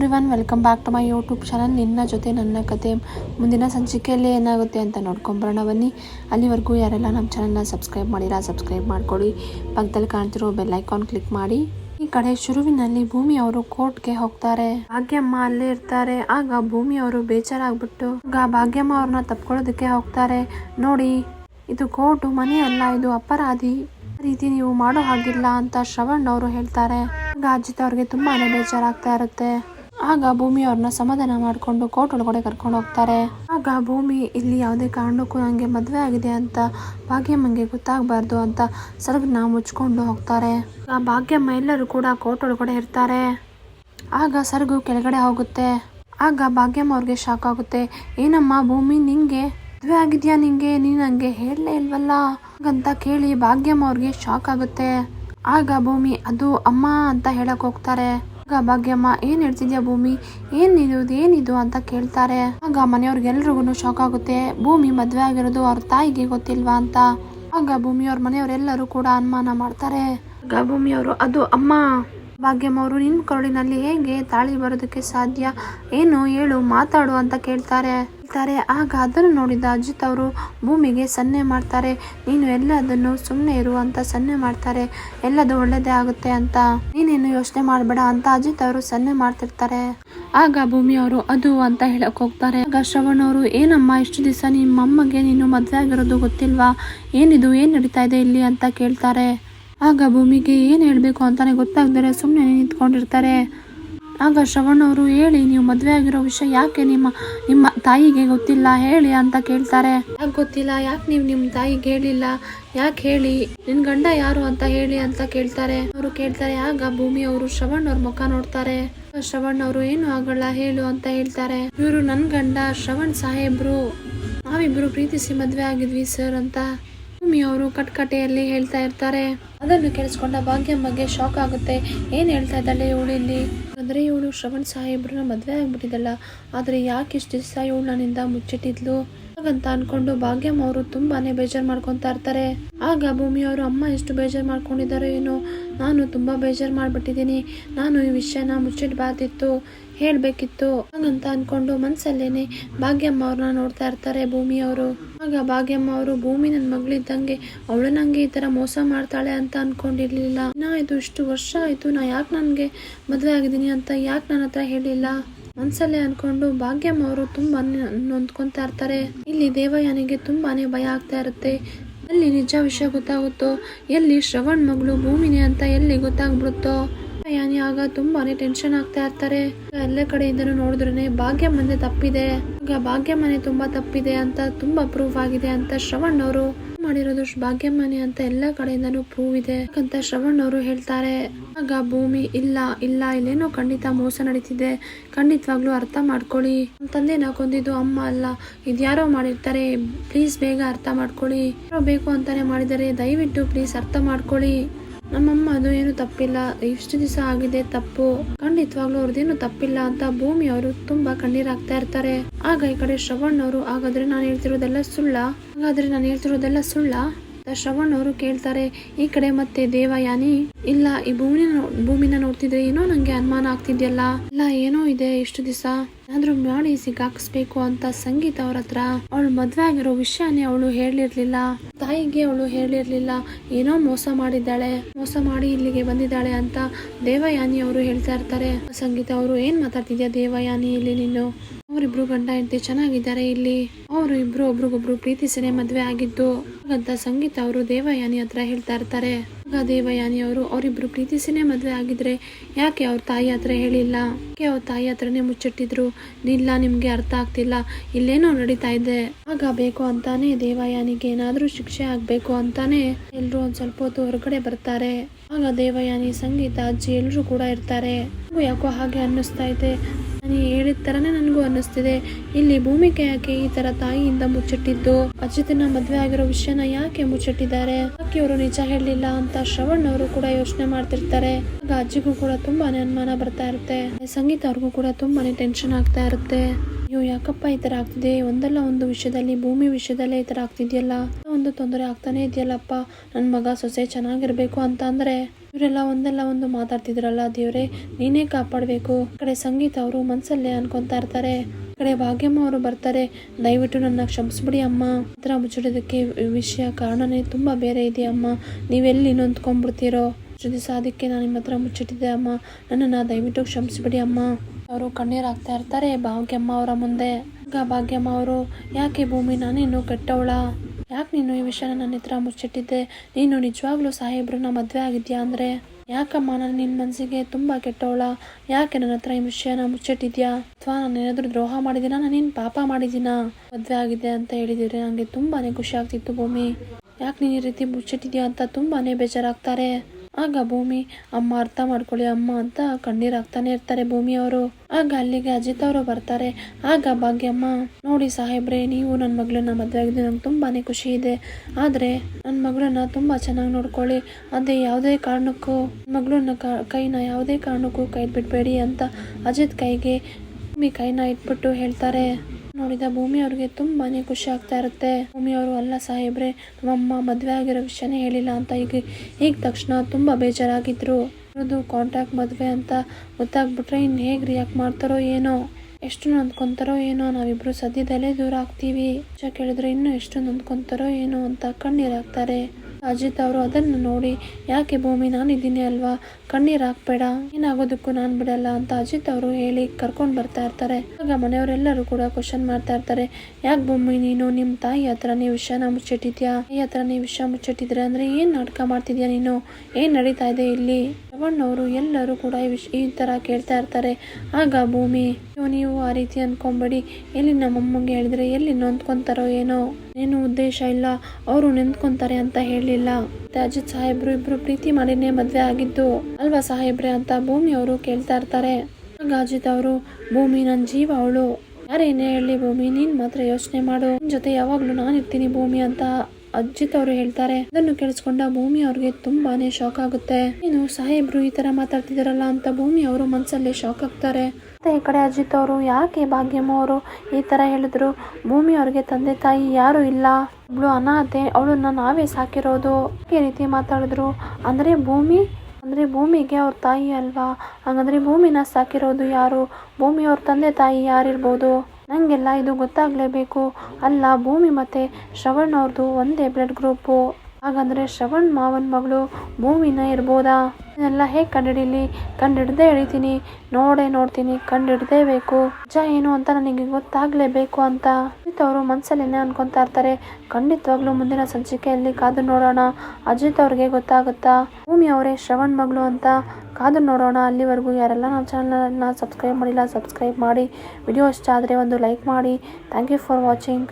Everyone welcome back to my YouTube channel ನಿನ್ನ ಜೊತೆ ನನ್ನ ಕತೆ ಮುಂದಿನ ಸಂಚಿಕೆಯಲ್ಲಿ ಏನಾಗುತ್ತೆ ಅಂತ ನೋಡ್ಕೊಂಬರೋಣ. ಬನ್ನಿ, ಅಲ್ಲಿವರೆಗೂ ಯಾರೆಲ್ಲ ನಮ್ಮ ಚಾನಲ್ನ ಸಬ್ಸ್ಕ್ರೈಬ್ ಮಾಡಿಲ್ಲ ಸಬ್ಸ್ಕ್ರೈಬ್ ಮಾಡ್ಕೊಳ್ಳಿ ಪಕ್ಕದಲ್ಲಿ ಕಾಣ್ತಿರೋ ಬೆಲ್ ಐಕಾನ್ ಕ್ಲಿಕ್ ಮಾಡಿ. ಈ ಕಡೆ ಶುರುವಿನಲ್ಲಿ ಭೂಮಿ ಅವರು ಕೋರ್ಟ್ಗೆ ಹೋಗ್ತಾರೆ. ಭಾಗ್ಯಮ್ಮ ಅಲ್ಲೇ ಇರ್ತಾರೆ. ಆಗ ಭೂಮಿ ಅವರು ಬೇಜಾರಾಗ್ಬಿಟ್ಟು, ಆಗ ಭಾಗ್ಯಮ್ಮ ಅವ್ರನ್ನ ತಪ್ಕೊಳ್ಳೋದಕ್ಕೆ ಹೋಗ್ತಾರೆ. ನೋಡಿ, ಇದು ಕೋರ್ಟ್ ಮನೆ ಅಲ್ಲ, ಇದು ಅಪರಾಧಿ. ರೀತಿ ನೀವು ಮಾಡೋ ಹಾಗಿಲ್ಲ ಅಂತ ಶ್ರವಣ್ ಅವರು ಹೇಳ್ತಾರೆ. ಆಗ ಅಜಿತ್ ಅವ್ರಿಗೆ ತುಂಬಾನೇ ಬೇಜಾರಾಗ್ತಾ ಇರುತ್ತೆ. ಆಗ ಭೂಮಿ ಅವ್ರನ್ನ ಸಮಾಧಾನ ಮಾಡಿಕೊಂಡು ಕೋರ್ಟ್ ಒಳಗಡೆ ಕರ್ಕೊಂಡು ಹೋಗ್ತಾರೆ. ಆಗ ಭೂಮಿ ಇಲ್ಲಿ ಯಾವುದೇ ಕಾರಣಕ್ಕೂ ನನಗೆ ಮದುವೆ ಆಗಿದೆ ಅಂತ ಭಾಗ್ಯಮ್ಮಂಗೆ ಗೊತ್ತಾಗಬಾರ್ದು ಅಂತ ಸರಗನ್ನ ಮುಚ್ಕೊಂಡು ಹೋಗ್ತಾರೆ. ಆ ಭಾಗ್ಯಮ್ಮ ಎಲ್ಲರೂ ಕೂಡ ಕೋರ್ಟ್ ಒಳಗಡೆ ಇರ್ತಾರೆ. ಆಗ ಸರಗು ಕೆಳಗಡೆ ಹೋಗುತ್ತೆ. ಆಗ ಭಾಗ್ಯಮ್ಮ ಅವ್ರಿಗೆ ಶಾಕ್ ಆಗುತ್ತೆ. ಏನಮ್ಮ ಭೂಮಿ, ನಿಂಗೆ ಮದುವೆ ಆಗಿದ್ಯಾ ನಿಂಗೆ? ನೀನು ನನಗೆ ಹೇಳಲೇ ಇಲ್ವಲ್ಲ? ಅಂತ ಕೇಳಿ ಭಾಗ್ಯಮ್ಮ ಅವ್ರಿಗೆ ಶಾಕ್ ಆಗುತ್ತೆ. ಆಗ ಭೂಮಿ, ಅದು ಅಮ್ಮ ಅಂತ ಹೇಳಕ್ ಹೋಗ್ತಾರೆ. ಆಗ ಭಾಗ್ಯಮ್ಮ, ಏನ್ ಹೇಳ್ತಿದ್ಯಾ ಭೂಮಿ? ಏನ್ ಇದು? ಏನಿದು ಅಂತ ಕೇಳ್ತಾರೆ. ಆಗ ಮನೆಯವ್ರಿಗೆಲ್ರಿಗೂ ಶಾಕ್ ಆಗುತ್ತೆ. ಭೂಮಿ ಮದ್ವೆ ಆಗಿರೋದು ಅವ್ರ ತಾಯಿಗೆ ಗೊತ್ತಿಲ್ವಾ ಅಂತ. ಆಗ ಭೂಮಿ ಅವ್ರ ಮನೆಯವರೆಲ್ಲರೂ ಕೂಡ ಅನುಮಾನ ಮಾಡ್ತಾರೆ. ಆಗ ಭೂಮಿ ಅವರು ಅದು ಅಮ್ಮ ಭಾಗ್ಯಮ್ಮ ಅವರು ನಿನ್ನ ಕರುಳಿನಲ್ಲಿ ಹೇಗೆ ತಾಳಿ ಬರೋದಕ್ಕೆ ಸಾಧ್ಯ? ಏನು ಹೇಳು, ಮಾತಾಡು ಅಂತ ಕೇಳ್ತಾರೆ. ಹೇಳ್ತಾರೆ ಆಗ ಅದನ್ನು ನೋಡಿದ ಅಜಿತ್ ಅವರು, ಭೂಮಿಗೆ ಸನ್ನೆ ಮಾಡ್ತಾರೆ. ನೀನು ಎಲ್ಲದನ್ನು ಸುಮ್ಮನೆ ಇರು ಅಂತ ಸನ್ನೆ ಮಾಡ್ತಾರೆ. ಎಲ್ಲದು ಒಳ್ಳೇದೇ ಆಗುತ್ತೆ ಅಂತ. ನೀನೇನು ಯೋಚನೆ ಮಾಡಬೇಡ ಅಂತ ಅಜಿತ್ ಅವರು ಸನ್ನೆ ಮಾಡ್ತಿರ್ತಾರೆ. ಆಗ ಭೂಮಿ ಅವರು, ಅದು ಅಂತ ಹೇಳಕ್ ಹೋಗ್ತಾರೆ. ಆಗ ಶ್ರವಣ್ ಅವರು, ಏನಮ್ಮ, ಇಷ್ಟು ದಿವಸ ನಿಮ್ಮ ಅಮ್ಮಗೆ ನೀನು ಮದುವೆ ಆಗಿರೋದು ಗೊತ್ತಿಲ್ವಾ? ಏನಿದು, ಏನ್ ನಡೀತಾ ಇದೆ ಇಲ್ಲಿ? ಅಂತ ಕೇಳ್ತಾರೆ. ಆಗ ಭೂಮಿಗೆ ಏನು ಹೇಳಬೇಕು ಅಂತಲೇ ಗೊತ್ತಾಗ್ದರೆ ಸುಮ್ಮನೆ ನಿಂತ್ಕೊಂಡಿರ್ತಾರೆ. ಆಗ ಶ್ರವಣ್ ಅವರು ಹೇಳಿ, ನೀವು ಮದುವೆ ಆಗಿರೋ ವಿಷಯ ಯಾಕೆ ನಿಮ್ಮ ನಿಮ್ಮ ತಾಯಿಗೆ ಗೊತ್ತಿಲ್ಲ? ಹೇಳಿ ಅಂತ ಕೇಳ್ತಾರೆ. ಯಾಕೆ ಗೊತ್ತಿಲ್ಲ? ಯಾಕೆ ನೀವು ನಿಮ್ಮ ತಾಯಿಗೆ ಹೇಳಿಲ್ಲ? ಯಾಕೆ ಹೇಳಿ? ನಿನ್ ಗಂಡ ಯಾರು ಅಂತ ಹೇಳಿ ಅಂತ ಕೇಳ್ತಾರೆ. ಅವರು ಕೇಳ್ತಾರೆ, ಆಗ ಭೂಮಿ ಅವರು ಶ್ರವಣ್ ಅವ್ರ ಮುಖ ನೋಡ್ತಾರೆ. ಶ್ರವಣ್ ಅವರು, ಏನು ಆಗಲ್ಲ, ಹೇಳು ಅಂತ ಹೇಳ್ತಾರೆ. ಇವರು ನನ್ನ ಗಂಡ ಶ್ರವಣ್ ಸಾಹೇಬ್ರು. ನಾವಿಬ್ರು ಪ್ರೀತಿಸಿ ಮದುವೆ ಆಗಿದ್ವಿ ಸರ್ ಅಂತ. ಅವರು ಕಟ್ಕಟೆಯಲ್ಲಿ ಹೇಳ್ತಾ ಇರ್ತಾರೆ. ಅದನ್ನು ಕೇಳಿಸ್ಕೊಂಡ ಭಾಗ್ಯಮ್ಮಗೆ ಶಾಕ್ ಆಗುತ್ತೆ. ಏನ್ ಹೇಳ್ತಾ ಇದ್ದಾಳೆ ಇವಳು ಇಲ್ಲಿ? ಅಂದ್ರೆ ಇವಳು ಶ್ರವಣ್ ಸಾಹೇಬ್ರನ್ನ ಮದ್ವೆ ಆಗ್ಬಿಟ್ಟಿದ್ದಲ್ಲ. ಆದ್ರೆ ಯಾಕೆ ಇಷ್ಟು ದಿವಸ ಇವಳು ನನ್ನಿಂದ ಮುಚ್ಚಿಟ್ಟಿದ್ಲು? ಹಾಗಂತ ಅನ್ಕೊಂಡು ಭಾಗ್ಯಮ್ಮ ಅವರು ತುಂಬಾನೇ ಬೇಜಾರ್ ಮಾಡ್ಕೊಂತ ಇರ್ತಾರೆ. ಆಗ ಭೂಮಿ ಅವರು, ಅಮ್ಮ ಎಷ್ಟು ಬೇಜಾರ್ ಮಾಡ್ಕೊಂಡಿದ್ದಾರೆ ಏನೋ? ನಾನು ತುಂಬಾ ಬೇಜಾರು ಮಾಡಿಬಿಟ್ಟಿದ್ದೀನಿ. ನಾನು ಈ ವಿಷಯನ ಮುಚ್ಚಿಡ್ಬಾರ್ದಿತ್ತು, ಹೇಳಬೇಕಿತ್ತು. ಹಾಗಂತ ಅಂದ್ಕೊಂಡು ಮನಸ್ಸಲ್ಲೇನೆ ಭಾಗ್ಯಮ್ಮ ಅವ್ರನ್ನ ನೋಡ್ತಾ ಇರ್ತಾರೆ ಭೂಮಿ ಅವರು. ಆಗ ಭಾಗ್ಯಮ್ಮ ಅವರು ಭೂಮಿ ನನ್ನ ಮಗಳಿದ್ದಂಗೆ ಅವಳು ನಂಗೆ ಈ ತರ ಮೋಸ ಮಾಡ್ತಾಳೆ ಅಂತ ಅಂದ್ಕೊಂಡಿರ್ಲಿಲ್ಲ ನಾ ಇದು ಇಷ್ಟು ವರ್ಷ ಆಯಿತು, ನಾ ಯಾಕೆ ನನಗೆ ಮದುವೆ ಆಗಿದ್ದೀನಿ ಅಂತ ಯಾಕೆ ನನ್ನ ಹತ್ರ ಹೇಳಿಲ್ಲ ಮನಸ್ಸಲ್ಲೇ ಅನ್ಕೊಂಡು ಭಾಗ್ಯಮ್ಮ ಅವರು ತುಂಬಾ ನೊಂದ್ಕೊತಾ ಇರ್ತಾರೆ. ಇಲ್ಲಿ ದೇವಯಾನಿಗೆ ತುಂಬಾನೇ ಭಯ ಆಗ್ತಾ ಇರುತ್ತೆ. ಎಲ್ಲಿ ನಿಜ ವಿಷಯ ಗೊತ್ತಾಗುತ್ತೋ? ಎಲ್ಲಿ ಶ್ರವಣ್ ಮಗಳು ಭೂಮಿನಿ ಅಂತ ಎಲ್ಲಿ ಗೊತ್ತಾಗ್ಬಿಡುತ್ತೋ? ಯಾನಿ ಆಗ ತುಂಬಾನೇ ಟೆನ್ಷನ್ ಆಗ್ತಾ ಇರ್ತಾರೆ. ಎಲ್ಲ ಕಡೆಯಿಂದನೂ ನೋಡಿದ್ರೆ ಮನೆ ತಪ್ಪಿದೆ. ಭಾಗ್ಯ ಮನೆ ತುಂಬಾ ತಪ್ಪಿದೆ ಅಂತ ತುಂಬಾ ಪ್ರೂಫ್ ಆಗಿದೆ ಅಂತ ಶ್ರವಣ್ ಅವರು ಮಾಡಿರೋದು ಮನೆ ಅಂತ ಎಲ್ಲ ಕಡೆಯಿಂದನೂ ಪ್ರೂವ್ ಇದೆ ಅಂತ ಶ್ರವಣ್ ಅವರು ಹೇಳ್ತಾರೆ, ಆಗ ಭೂಮಿ ಇಲ್ಲ ಇಲ್ಲ, ಇಲ್ಲೇನೋ ಖಂಡಿತ ಮೋಸ ನಡೀತಿದೆ. ಖಂಡಿತವಾಗ್ಲೂ ಅರ್ಥ ಮಾಡ್ಕೊಳ್ಳಿ. ತಂದೆ ನಾ ಕೊಂದಿದ್ದು ಅಮ್ಮ ಅಲ್ಲ, ಇದ್ಯಾರೋ ಮಾಡಿರ್ತಾರೆ. ಪ್ಲೀಸ್ ಬೇಗ ಅರ್ಥ ಮಾಡ್ಕೊಳ್ಳಿ. ಬೇಕು ಅಂತಾನೆ ಮಾಡಿದರೆ ದಯವಿಟ್ಟು ಪ್ಲೀಸ್ ಅರ್ಥ ಮಾಡ್ಕೊಳ್ಳಿ. ನಮ್ಮಮ್ಮ, ಅದು ಏನು ತಪ್ಪಿಲ್ಲ. ಇಷ್ಟು ದಿವಸ ಆಗಿದೆ, ತಪ್ಪು. ಖಂಡಿತವಾಗ್ಲೂ ಅವ್ರದ್ದೇನು ತಪ್ಪಿಲ್ಲ ಅಂತ ಭೂಮಿ ಅವರು ತುಂಬಾ ಕಣ್ಣೀರಾಗ್ತಾ ಇರ್ತಾರೆ. ಆಗ ಈ ಕಡೆ ಶ್ರವಣ್ ಅವರು, ಹಾಗಾದ್ರೆ ನಾನು ಹೇಳ್ತಿರೋದೆಲ್ಲ ಸುಳ್ಳ? ಹಾಗಾದ್ರೆ ನಾನು ಹೇಳ್ತಿರೋದೆಲ್ಲ ಸುಳ್ಳ? ಶ್ರವಣ್ ಅವರು ಕೇಳ್ತಾರೆ, ಈ ಕಡೆ ಮತ್ತೆ ದೇವಯಾನಿ? ಇಲ್ಲ, ಈ ಭೂಮಿನ ಭೂಮಿನ ನೋಡ್ತಿದ್ರೆ ಏನೋ ನಂಗೆ ಅನುಮಾನ ಆಗ್ತಿದ್ಯಲ್ಲ? ಇಲ್ಲ, ಏನೋ ಇದೆ ಇಷ್ಟು ದಿವಸ. ಏನಾದ್ರೂ ಮಾಡಿ ಸಿಗಾಕಿಸ್ಬೇಕು ಅಂತ ಸಂಗೀತ ಅವ್ರ ಹತ್ರ. ಅವಳು ಮದ್ವೆ ಆಗಿರೋ ವಿಷಯನೇ ಅವಳು ಹೇಳಿರ್ಲಿಲ್ಲ ತಾಯಿಗೆ ಅವಳು ಹೇಳಿರ್ಲಿಲ್ಲ ಏನೋ ಮೋಸ ಮಾಡಿದ್ದಾಳೆ. ಮೋಸ ಮಾಡಿ ಇಲ್ಲಿಗೆ ಬಂದಿದ್ದಾಳೆ ಅಂತ ದೇವಯಾನಿ ಅವರು ಹೇಳ್ತಾ ಇರ್ತಾರೆ. ಸಂಗೀತ ಅವರು ಏನ್ ಮಾತಾಡ್ತಿದ್ಯಾ ದೇವಯಾನಿ ಇಲ್ಲಿ ನೀನು? ಅವರಿಬ್ರು ಗಂಡ ಹೆಂಡತಿ ಚೆನ್ನಾಗಿದ್ದಾರೆ ಇಲ್ಲಿ. ಅವರು ಇಬ್ರು ಒಬ್ರಿಗೊಬ್ರು ಪ್ರೀತಿಸನೆ ಮದ್ವೆ ಆಗಿದ್ದು ಅಂತ ಸಂಗೀತ ಅವರು ದೇವಯಾನಿ ಹತ್ರ ಹೇಳ್ತಾ ಇರ್ತಾರೆ. ದೇವಯಾನಿ ಅವರು, ಅವರಿಬ್ರು ಪ್ರೀತಿಸಿನೇ ಮದ್ವೆ ಆಗಿದ್ರೆ ಯಾಕೆ ಅವ್ರ ತಾಯಿ ಹತ್ರ ಹೇಳಿಲ್ಲ? ಯಾಕೆ ಅವ್ರ ತಾಯಿ ಹತ್ರನೇ ಮುಚ್ಚಿಟ್ಟಿದ್ರು? ಇಲ್ಲ, ನಿಮ್ಗೆ ಅರ್ಥ ಆಗ್ತಿಲ್ಲ. ಇಲ್ಲೇನೋ ನಡೀತಾ ಇದೆ. ಆಗ ಬೇಕು ಅಂತಾನೆ ದೇವಯಾನಿಗೆ ಏನಾದ್ರೂ ಶಿಕ್ಷೆ ಆಗ್ಬೇಕು ಅಂತಾನೆ ಎಲ್ರು ಒಂದ್ ಸ್ವಲ್ಪ ಹೊತ್ತು ಹೊರಗಡೆ ಬರ್ತಾರೆ. ಆಗ ದೇವಯಾನಿ, ಸಂಗೀತ, ಅಜ್ಜಿ ಎಲ್ರು ಕೂಡ ಇರ್ತಾರೆ. ಯಾಕೋ ಹಾಗೆ ಅನ್ನಿಸ್ತಾ ಇದೆ. ಹೇಳಿದ ತರನೇ ನನಗೂ ಅನ್ನಿಸ್ತಿದೆ. ಇಲ್ಲಿ ಭೂಮಿಕೆ ಯಾಕೆ ಈ ತರ ತಾಯಿಯಿಂದ ಮುಚ್ಚಿಟ್ಟಿದ್ದು? ಅಜಿತನ ಮದ್ವೆ ಆಗಿರೋ ವಿಷಯನ ಯಾಕೆ ಮುಚ್ಚಿಟ್ಟಿದ್ದಾರೆ? ಯಾಕೆ ಅವರು ನಿಜ ಹೇಳಲಿಲ್ಲ ಅಂತ ಶ್ರವಣ್ ಅವರು ಕೂಡ ಯೋಚನೆ ಮಾಡ್ತಿರ್ತಾರೆ. ಆಗ ಅಜ್ಜಿಗೂ ಕೂಡ ತುಂಬಾನೇ ಅನುಮಾನ ಬರ್ತಾ ಇರುತ್ತೆ. ಸಂಗೀತ ಅವ್ರಿಗೂ ಕೂಡ ತುಂಬಾನೇ ಟೆನ್ಷನ್ ಆಗ್ತಾ ಇರುತ್ತೆ. ಅಯ್ಯೋ, ಯಾಕಪ್ಪ ಈ ತರ ಆಗ್ತಿದೆ? ಒಂದಲ್ಲ ಒಂದು ವಿಷಯದಲ್ಲಿ, ಭೂಮಿ ವಿಷಯದಲ್ಲೇ ಈ ತರ ಆಗ್ತಿದ್ಯಲ್ಲ? ಒಂದು ತೊಂದರೆ ಆಗ್ತಾನೆ ಇದೆಯಲ್ಲಪ್ಪ? ನನ್ನ ಮಗ ಸೊಸೆ ಚೆನ್ನಾಗಿರ್ಬೇಕು ಅಂತ ಅಂದ್ರೆ? ಇವರೆಲ್ಲ ಒಂದಲ್ಲ ಒಂದು ಮಾತಾಡ್ತಿದ್ರಲ್ಲ ದೇವ್ರೆ, ನೀನೇ ಕಾಪಾಡಬೇಕು. ಕಡೆ ಸಂಗೀತ ಅವರು ಮನ್ಸಲ್ಲೇ ಅನ್ಕೊಂತಾ ಇರ್ತಾರೆ. ಕಡೆ ಭಾಗ್ಯಮ್ಮ ಅವರು ಬರ್ತಾರೆ. ದಯವಿಟ್ಟು ನನ್ನ ಕ್ಷಮಿಸ್ಬಿಡಿ ಅಮ್ಮ. ಹತ್ರ ಮುಚ್ಚಿಡೋದಕ್ಕೆ ವಿಷಯ ಕಾರಣನೇ ತುಂಬಾ ಬೇರೆ ಇದೆ ಅಮ್ಮ. ನೀವೆಲ್ಲಿ ನೊಂದ್ಕೊಂಡ್ಬಿಡ್ತೀರೋ? ಜೊತೆ ಸಾಧಕ್ಕೆ ನಾನು ನಿಮ್ಮ ಹತ್ರ ಮುಚ್ಚಿಟ್ಟಿದ್ದೆ ಅಮ್ಮ. ನನ್ನನ್ನು ದಯವಿಟ್ಟು ಕ್ಷಮಿಸ್ಬಿಡಿ ಅಮ್ಮ. ಅವರು ಕಣ್ಣೀರಾಗ್ತಾ ಇರ್ತಾರೆ ಭಾಗ್ಯಮ್ಮ ಅವರ ಮುಂದೆ. ಈಗ ಭಾಗ್ಯಮ್ಮ ಅವರು, ಯಾಕೆ ಭೂಮಿ ನಾನೇನು ಕೆಟ್ಟವಳ? ಯಾಕೆ ನೀನು ಈ ವಿಷಯನ ನನ್ನ ಹತ್ರ ಮುಚ್ಚಿಟ್ಟಿದ್ದೆ? ನೀನು ನಿಜವಾಗ್ಲೂ ಸಾಹೇಬ್ರನ್ನ ಮದುವೆ ಆಗಿದ್ಯಾ ಅಂದರೆ? ಯಾಕಮ್ಮ, ನಾನು ನಿನ್ನ ಮನಸ್ಸಿಗೆ ತುಂಬ ಕೆಟ್ಟವಳ. ಯಾಕೆ ನನ್ನ ಹತ್ರ ಈ ವಿಷಯನ ಮುಚ್ಚಿಟ್ಟಿದ್ಯಾ? ಅಥವಾ ನಾನು ಏನಾದರೂ ದ್ರೋಹ ಮಾಡಿದ್ದೀನ? ನಾನು ನಿನ್ನ ಪಾಪ ಮಾಡಿದ್ದೀನಾ? ಮದುವೆ ಆಗಿದೆ ಅಂತ ಹೇಳಿದಿರಿ ನನಗೆ ತುಂಬಾ ಖುಷಿ ಆಗ್ತಿತ್ತು ಭೂಮಿ. ಯಾಕೆ ನೀನು ಈ ರೀತಿ ಮುಚ್ಚಿಟ್ಟಿದ್ಯಾ ಅಂತ ತುಂಬಾ ಬೇಜಾರಾಗ್ತಾರೆ. ಆಗ ಭೂಮಿ, ಅಮ್ಮ ಅರ್ಥ ಮಾಡ್ಕೊಳ್ಳಿ, ಅಮ್ಮ ಅಂತ ಕಣ್ಣೀರ್ ಹಾಕ್ತಾನೆ ಇರ್ತಾರೆ ಭೂಮಿ ಅವರು. ಆಗ ಅಲ್ಲಿಗೆ ಅಜಿತ್ ಅವರು ಬರ್ತಾರೆ. ಆಗ ಭಾಗ್ಯಮ್ಮ, ನೋಡಿ ಸಾಹೇಬ್ರೆ, ನೀವು ನನ್ನ ಮಗಳನ್ನ ಮದುವೆ ಆಗಿದ್ದು ನಂಗೆ ತುಂಬಾನೇ ಖುಷಿ ಇದೆ. ಆದರೆ ನನ್ನ ಮಗಳನ್ನ ತುಂಬಾ ಚೆನ್ನಾಗಿ ನೋಡ್ಕೊಳ್ಳಿ. ಅದೇ ಯಾವುದೇ ಕಾರಣಕ್ಕೂ ಮಗಳನ್ನ ಕೈನ ಯಾವುದೇ ಕಾರಣಕ್ಕೂ ಕೈ ಬಿಡಬೇಡಿ ಅಂತ ಅಜಿತ್ ಕೈಗೆ ಭೂಮಿ ಕೈನ ಇಟ್ಬಿಟ್ಟು ಹೇಳ್ತಾರೆ. ನೋಡಿದ ಭೂಮಿ ಅವ್ರಿಗೆ ತುಂಬಾನೇ ಖುಷಿ ಆಗ್ತಾ ಇರುತ್ತೆ. ಭೂಮಿ ಅವರು ಅಲ್ಲ ಸಾಹೇಬ್ರೆ, ನಮ್ಮಮ್ಮ ಮದುವೆ ಆಗಿರೋ ವಿಷಯನೇ ಹೇಳಿಲ್ಲ ಅಂತ ಈಗ ಈಗ ತಕ್ಷಣ ತುಂಬಾ ಬೇಜಾರಾಗಿದ್ರು. ಅದು ಕಾಂಟ್ಯಾಕ್ಟ್ ಮದುವೆ ಅಂತ ಗೊತ್ತಾಗ್ಬಿಟ್ರೆ ಇನ್ ಹೇಗೆ ರಿಯಾಕ್ಟ್ ಮಾಡ್ತಾರೋ ಏನೋ ಎಷ್ಟು ನೊಂದ್ಕೊಂತಾರೋ ಏನೋ, ನಾವಿಬ್ರು ಸದ್ಯದಲ್ಲೇ ದೂರ ಆಗ್ತೀವಿ. ಕೇಳಿದ್ರೆ ಇನ್ನು ಎಷ್ಟು ನೊಂದ್ಕೊಂತಾರೋ ಏನೋ ಅಂತ ಕಣ್ಣೀರ್ ಹಾಕ್ತಾರೆ. ಅಜಿತ್ ಅವರು ಅದನ್ನು ನೋಡಿ, ಯಾಕೆ ಭೂಮಿ ನಾನಿದ್ದೀನಿ ಅಲ್ವಾ? ಕಣ್ಣೀರ್ ಹಾಕ್ಬೇಡ, ಏನಾಗೋದಕ್ಕೂ ನಾನು ಬಿಡಲ್ಲ ಅಂತ ಅಜಿತ್ ಅವರು ಹೇಳಿ ಕರ್ಕೊಂಡು ಬರ್ತಾ ಇರ್ತಾರೆ. ಆಗ ಮನೆಯವರೆಲ್ಲರೂ ಕೂಡ ಕ್ವಶನ್ ಮಾಡ್ತಾ ಇರ್ತಾರೆ, ಯಾಕೆ ಭೂಮಿ, ನೀನು? ನಿಮ್ಮ ತಾಯಿ ಹತ್ರ ನೀವು ವಿಷಯನ ಮುಚ್ಚಿಟ್ಟಿದ್ಯಾ? ಈ ಹತ್ರ ನೀವು ವಿಷಯ ಮುಚ್ಚಿಟ್ಟಿದ್ರೆ ಅಂದ್ರೆ ಏನ್ ನಾಟಕ ಮಾಡ್ತಿದ್ಯಾ ನೀನು? ಏನ್ ನಡೀತಾ ಇದೆ ಇಲ್ಲಿ? ಅವರು ಎಲ್ಲರೂ ಕೂಡ ಈ ವಿಷ ಈ ಥರ ಕೇಳ್ತಾ ಇರ್ತಾರೆ. ಆಗ ಭೂಮಿ ನೀವು ಆ ರೀತಿ ಅಂದ್ಕೊಂಬೇಡಿ ಎಲ್ಲಿ ನಮ್ಮಮ್ಮಗೆ ಹೇಳಿದ್ರೆ ಎಲ್ಲಿ ನೊಂದ್ಕೊಂತಾರೋ ಏನೋ. ಏನು ಉದ್ದೇಶ ಇಲ್ಲ. ಅವರು ನೆಂದ್ಕೊಂತಾರೆ ಅಂತ ಹೇಳಿಲ್ಲ ಅಜಿತ್ ಸಾಹೇಬ್ರು ಇಬ್ರು ಪ್ರೀತಿ ಮಾಡಿನೇ ಮದ್ವೆ ಆಗಿದ್ದು. ಅಲ್ವಾ ಸಾಹೇಬ್ರೆ ಅಂತ ಭೂಮಿ ಅವರು ಕೇಳ್ತಾ ಇರ್ತಾರೆ. ಆಗ ಅಜಿತ್ ಅವರು, ಭೂಮಿ ನನ್ನ ಜೀವ ಅವಳು. ಯಾರೇನೇ ಹೇಳಿ ಭೂಮಿ, ನೀನ್ ಮಾತ್ರ ಯೋಚನೆ ಮಾಡು. ನಿನ್ ಜೊತೆ ಯಾವಾಗ್ಲೂ ನಾನು ಇರ್ತೀನಿ ಭೂಮಿ ಅಂತ. ಅಜ್ಜಿತ್ ಅವರು ಹೇಳ್ತಾರೆ, ಅದನ್ನು ಕೇಳಿಸ್ಕೊಂಡ ಭೂಮಿ ಅವ್ರಿಗೆ ತುಂಬಾನೇ ಶಾಕ್ ಆಗುತ್ತೆ. ಏನು ಸಾಹೇಬ್ರು ಈ ತರ ಮಾತಾಡ್ತಿದಾರಲ್ಲ ಅಂತ ಭೂಮಿ ಅವರು ಮನ್ಸಲ್ಲೇ ಶಾಕ್ ಆಗ್ತಾರೆ. ಮತ್ತೆ ಈ ಕಡೆ ಅಜಿತ್ ಅವರು, ಯಾಕೆ ಭಾಗ್ಯಮ್ಮ ಅವರು ಈ ತರ ಹೇಳಿದ್ರು? ಭೂಮಿ ಅವ್ರಿಗೆ ತಂದೆ ತಾಯಿ ಯಾರು ಇಲ್ಲ. ಒಬ್ಳು ಅನಾಥೆ, ಅವಳನ್ನ ನಾವೇ ಸಾಕಿರೋದು. ಈ ರೀತಿ ಮಾತಾಡಿದ್ರು. ಅಂದ್ರೆ ಭೂಮಿ, ಅಂದ್ರೆ ಭೂಮಿಗೆ ಅವ್ರ ತಾಯಿ ಅಲ್ವಾ? ಹಂಗಂದ್ರೆ ಭೂಮಿನ ಸಾಕಿರೋದು ಯಾರು? ಭೂಮಿ ಅವ್ರ ತಂದೆ ತಾಯಿ ಯಾರಿರ್ಬೋದು? ನಂಗೆಲ್ಲ ಇದು ಗೊತ್ತಾಗ್ಲೇಬೇಕು. ಅಲ್ಲ ಭೂಮಿ ಮತ್ತೆ ಶ್ರವಣ್ ಅವ್ರದ್ದು ಒಂದೇ ಬ್ಲಡ್ ಗ್ರೂಪು ಹಾಗಂದ್ರೆ ಶ್ರವಣ್ ಮಾವನ್ ಮಗಳು ಮೂವಿನ ಇರ್ಬೋದಾ? ಇದನ್ನೆಲ್ಲ ಹೇಗೆ ಕಂಡಿಡೀಲಿ? ಕಂಡಿಡ್ದೇ ಹಿಡಿತೀನಿ ನೋಡೇ ನೋಡ್ತೀನಿ. ಕಂಡಿಡ್ದೇ ಬೇಕು. ನಿಜ ಏನು ಅಂತ ನನಗೆ ಗೊತ್ತಾಗ್ಲೇಬೇಕು ಅಂತ. ಅಜಿತ್ ಅವರು ಮನಸ್ಸಲ್ಲೇನೆ ಅನ್ಕೊತಾ ಇರ್ತಾರೆ. ಖಂಡಿತವಾಗ್ಲೂ ಮುಂದಿನ ಸಂಚಿಕೆಯಲ್ಲಿ ಕಾದು ನೋಡೋಣ. ಅಜಿತ್ ಅವ್ರಿಗೆ ಗೊತ್ತಾಗುತ್ತಾ? ಭೂಮಿ ಅವರೇ ಶ್ರವಣ್ ಮಗಳು ಅಂತ ಕಾದು ನೋಡೋಣ. ಅಲ್ಲಿವರೆಗೂ ಯಾರೆಲ್ಲ ನಮ್ಮ ಚಾನಲನ್ನು ಸಬ್ಸ್ಕ್ರೈಬ್ ಮಾಡಿಲ್ಲ ಸಬ್ಸ್ಕ್ರೈಬ್ ಮಾಡಿ. ವಿಡಿಯೋ ಇಷ್ಟ ಆದರೆ ಒಂದು ಲೈಕ್ ಮಾಡಿ. Thank you for watching.